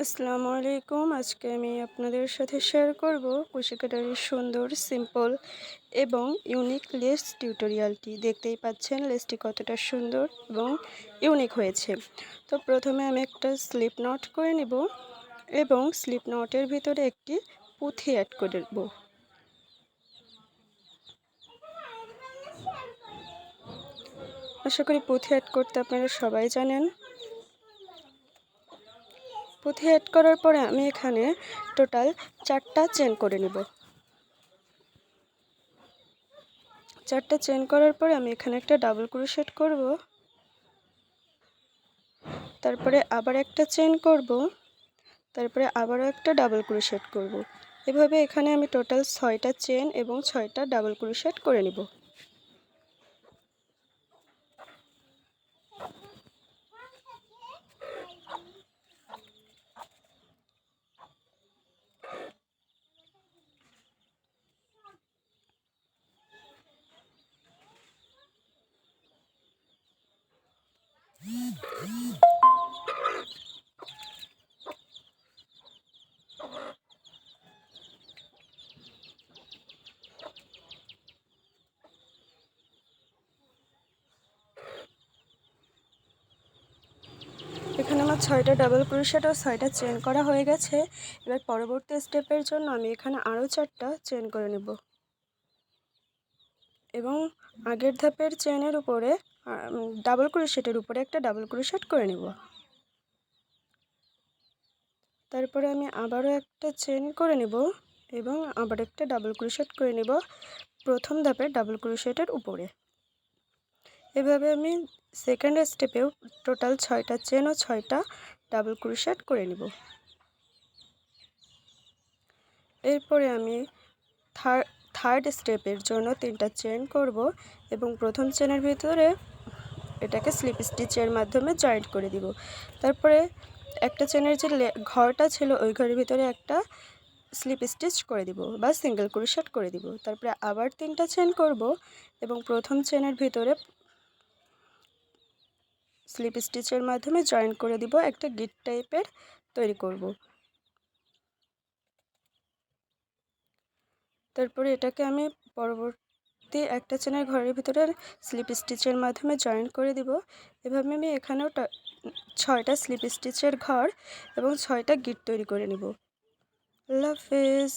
আসসালামু আলাইকুম। আজকে আমি আপনাদের সাথে শেয়ার করব কুশি কাটারির সুন্দর সিম্পল এবং ইউনিক লেস টিউটোরিয়ালটি দেখতেই পাচ্ছেন লেসটি কতটা সুন্দর এবং ইউনিক হয়েছে। তো প্রথমে আমি একটা স্লিপ নট করে নেব এবং স্লিপ নটের ভিতরে একটি পুঁথি অ্যাড করে দেব আশা করি পুঁথি অ্যাড করতে আপনারা সবাই জানেন। পুঁথি অ্যাড করার পরে আমি এখানে টোটাল চারটা চেন করে নেব। চারটা চেন করার পরে আমি এখানে একটা ডাবল ক্রোশেট করব। তারপরে আবার একটা চেন করব। তারপরে আবারও একটা ডাবল ক্রোশেট করব। এভাবে এখানে আমি টোটাল ছয়টা চেন এবং ছয়টা ডাবল ক্রোশেট করে নেব। এখানে আমার ছয়টা ডাবল ক্রোশেট আর ছয়টা চেন করা হয়ে গেছে। এবার পরবর্তী স্টেপের জন্য আমি এখানে আরও চারটা চেন করে নেব। এবং আগের ধাপের চেনের উপরে ডাবল ক্রোশেটের উপরে একটা ডাবল ক্রোশেট করে নেব। তারপরে আমি আবারও একটা চেন করে নেব এবং আবার একটা ডাবল ক্রোশেট করে নেব প্রথম ধাপের ডাবল ক্রোশেটের উপরে। এভাবে আমি সেকেন্ড স্টেপেও টোটাল ছয়টা চেন ও ছয়টা ডাবল ক্রোশেট করে নেব। এরপরে আমি থার্ড থার্ড স্টেপের জন্য তিনটা চেন করব এবং প্রথম চেনের ভিতরে এটাকে স্লিপ স্টিচের মাধ্যমে জয়েন্ট করে দিব। তারপরে একটা চেনের যে ঘরটা ছিল, ওই ঘরের ভিতরে একটা স্লিপ স্টিচ করে দিব বা সিঙ্গেল ক্রোশেট করে দিব। তারপরে আবার তিনটা চেন করব এবং প্রথম চেনের ভিতরে স্লিপ স্টিচের মাধ্যমে জয়েন করে দিব, একটা গিট টাইপের তৈরি করব। তারপরে এটাকে আমি পরবর্তী একটা চেনের ঘরের ভিতরে স্লিপ স্টিচের মাধ্যমে জয়েন করে দিব। এভাবে আমি এখানেও ছয়টা স্লিপ স্টিচের ঘর এবং ছয়টা গিট তৈরি করে নেব। আল্লাহ হাফেজ।